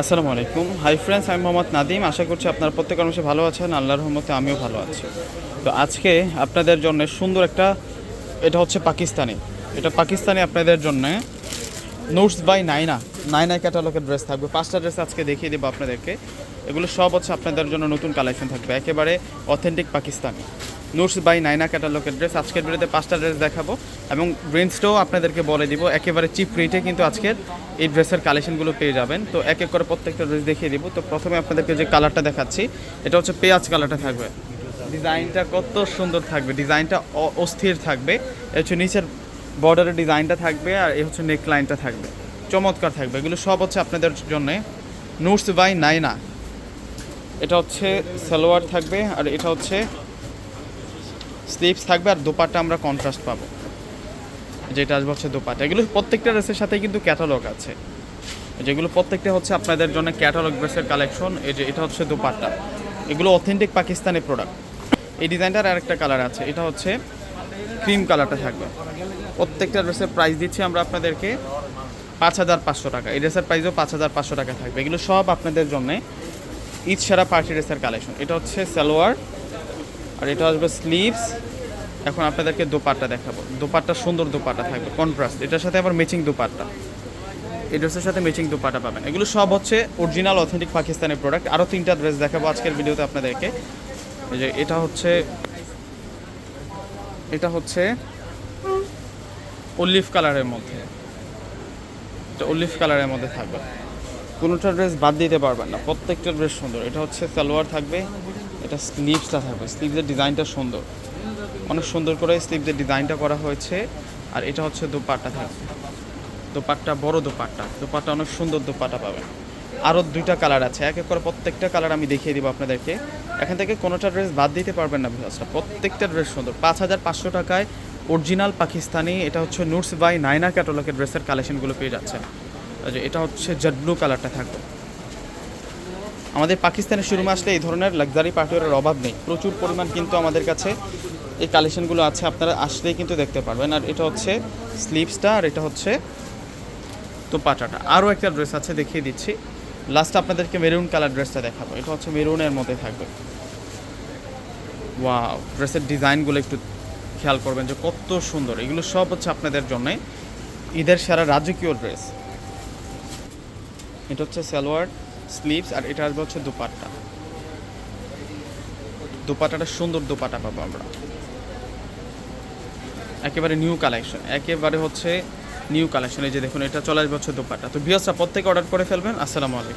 আসসালামু আলাইকুম। Hi friends আমি মোহাম্মদ নাদিম আশা করছি আপনারা প্রত্যেক অংশে ভালো আছেন, আল্লাহর রহমতে আমিও ভালো আছি। তো আজকে আপনাদের জন্য সুন্দর একটা, এটা হচ্ছে পাকিস্তানি। এটা পাকিস্তানি আপনাদের জন্য নোটস বাই নাইনা নাইনা ক্যাটালগের ড্রেস থাকবে। পাঁচটা ড্রেস আজকে দেখিয়ে দেবো আপনাদেরকে। এগুলো সব হচ্ছে আপনাদের জন্য নতুন কালেকশন থাকবে। একেবারে authentic Pakistani. Notes by Naina ক্যাটালগের dress আজকের ভিডিওতে পাঁচটা ড্রেস দেখাবো এবং রেঞ্জটাও আপনাদেরকে বলে দিব। একেবারে চিপ রেটে কিন্তু আজকের এই ড্রেসের কালেকশনগুলো পেয়ে যাবেন। তো এক এক করে প্রত্যেকটা ড্রেস দেখিয়ে দিব। তো প্রথমে আপনাদেরকে যে কালারটা দেখাচ্ছি, এটা হচ্ছে পেঁয়াজ কালারটা থাকবে। ডিজাইনটা কত সুন্দর থাকবে। ডিজাইনটা অস্থির থাকবে। এ হচ্ছে নিচের বর্ডারের ডিজাইনটা থাকবে আর এই হচ্ছে নেক লাইনটা থাকবে। চমৎকার থাকবে। এগুলো সব হচ্ছে আপনাদের জন্য। Notes by Naina. এটা হচ্ছে সালোয়ার থাকবে আর এটা হচ্ছে স্লিভস থাকবে আর দোপাট্টা আমরা কন্ট্রাস্ট পাবো। যেটা আসবে হচ্ছে দোপাট্টা। এগুলো প্রত্যেকটা ড্রেসের সাথে কিন্তু ক্যাটালগ আছে। যেগুলো প্রত্যেকটা হচ্ছে আপনাদের জন্য ক্যাটালগ ড্রেসের কালেকশন এই যে এটা হচ্ছে দোপাট্টা। এগুলো অথেন্টিক পাকিস্তানি প্রোডাক্ট এই ডিজাইনটার আরেকটা কালার আছে। এটা হচ্ছে ক্রিম কালারটা থাকবে। প্রত্যেকটা ড্রেসের প্রাইস দিচ্ছি আমরা আপনাদেরকে পাঁচ হাজার পাঁচশো টাকা। এই ড্রেসের প্রাইসও পাঁচ হাজার পাঁচশো টাকা থাকবে। এগুলো সব আপনাদের জন্য ঈদ সেরা পার্টি ড্রেসের কালেকশন এটা হচ্ছে সালোয়ার আর এটা আসবে স্লিভস এখন আপনাদেরকে দোপাট্টা দেখাবো। দোপাট্টা সুন্দর দোপাট্টা থাকবে কন্ট্রাস্ট এটার সাথে আবার ম্যাচিং দোপাট্টা। এই ড্রেসের সাথে ম্যাচিং দোপাট্টা পাবেন। এগুলো সব হচ্ছে অরিজিনাল অথেন্টিক পাকিস্তানের প্রোডাক্ট আরও তিনটা ড্রেস দেখাবো আজকের ভিডিওতে আপনাদেরকে। এই যে এটা হচ্ছে এটা হচ্ছে অলিভ কালারের মধ্যে। এটা অলিভ কালারের মধ্যে থাকবে। কোনোটা ড্রেস বাদ দিতে পারবেন না। প্রত্যেকটা ড্রেস সুন্দর। এটা হচ্ছে সালোয়ার থাকবে। এটা স্লিভসটা থাকবে। স্লিভসের ডিজাইনটা সুন্দর। অনেক সুন্দর করে স্লিভসের ডিজাইনটা করা হয়েছে। আর এটা হচ্ছে দোপাট্টা থাকবে। দোপাট্টা, বড় দোপাট্টা। দোপাট্টা অনেক সুন্দর দোপাট্টা পাবেন। আরও দুইটা কালার আছে। এক এক করে প্রত্যেকটা কালার আমি দেখিয়ে দিব আপনাদেরকে। এখান থেকে কোনোটা ড্রেস বাদ দিতে পারবেন না ভিউয়ার্সরা। প্রত্যেকটা ড্রেস সুন্দর। পাঁচ হাজার পাঁচশো টাকায় অরিজিনাল পাকিস্তানি, এটা হচ্ছে নুটস বাই নাইনা ক্যাটালগের ড্রেসের কালেকশনগুলো পেয়ে যাচ্ছে এটা হচ্ছে জেড ব্লু কালারটা থাকবে। আমাদের পাকিস্তানের শুরু আসলে এই ধরনের লাক্সারি পার্টিওয়ারের অভাব নেই। প্রচুর পরিমাণ কিন্তু আমাদের কাছে এই কালেকশনগুলো আছে, আপনারা আসলেই কিন্তু দেখতে পারবেন। আর এটা হচ্ছে স্লিপসটা আর এটা হচ্ছে তো পাটাটা আরও একটা ড্রেস আছে, দেখিয়ে দিচ্ছি। লাস্ট আপনাদেরকে মেরুন কালার ড্রেসটা দেখাবো। এটা হচ্ছে মেরুনের মধ্যে থাকবে। ওয়াও ড্রেসের ডিজাইনগুলো একটু খেয়াল করবেন যে কত সুন্দর। এগুলো সব হচ্ছে আপনাদের জন্য ঈদের সারা রাজকীয় ড্রেস এটা হচ্ছে সালোয়ার। স্লিভস আর এটা আসবে হচ্ছে দুপাট্টা। দুপাট্টাটা সুন্দর দুপাটা পাবো আমরা। একেবারে নিউ কালেকশন একেবারে হচ্ছে নিউ কালেকশন এই যে দেখুন, এটা চলে আসবে হচ্ছে দুপাট্টা। তো বিয়সরা প্রত্যেকে অর্ডার করে ফেলবেন। আসসালামু আলাইকুম।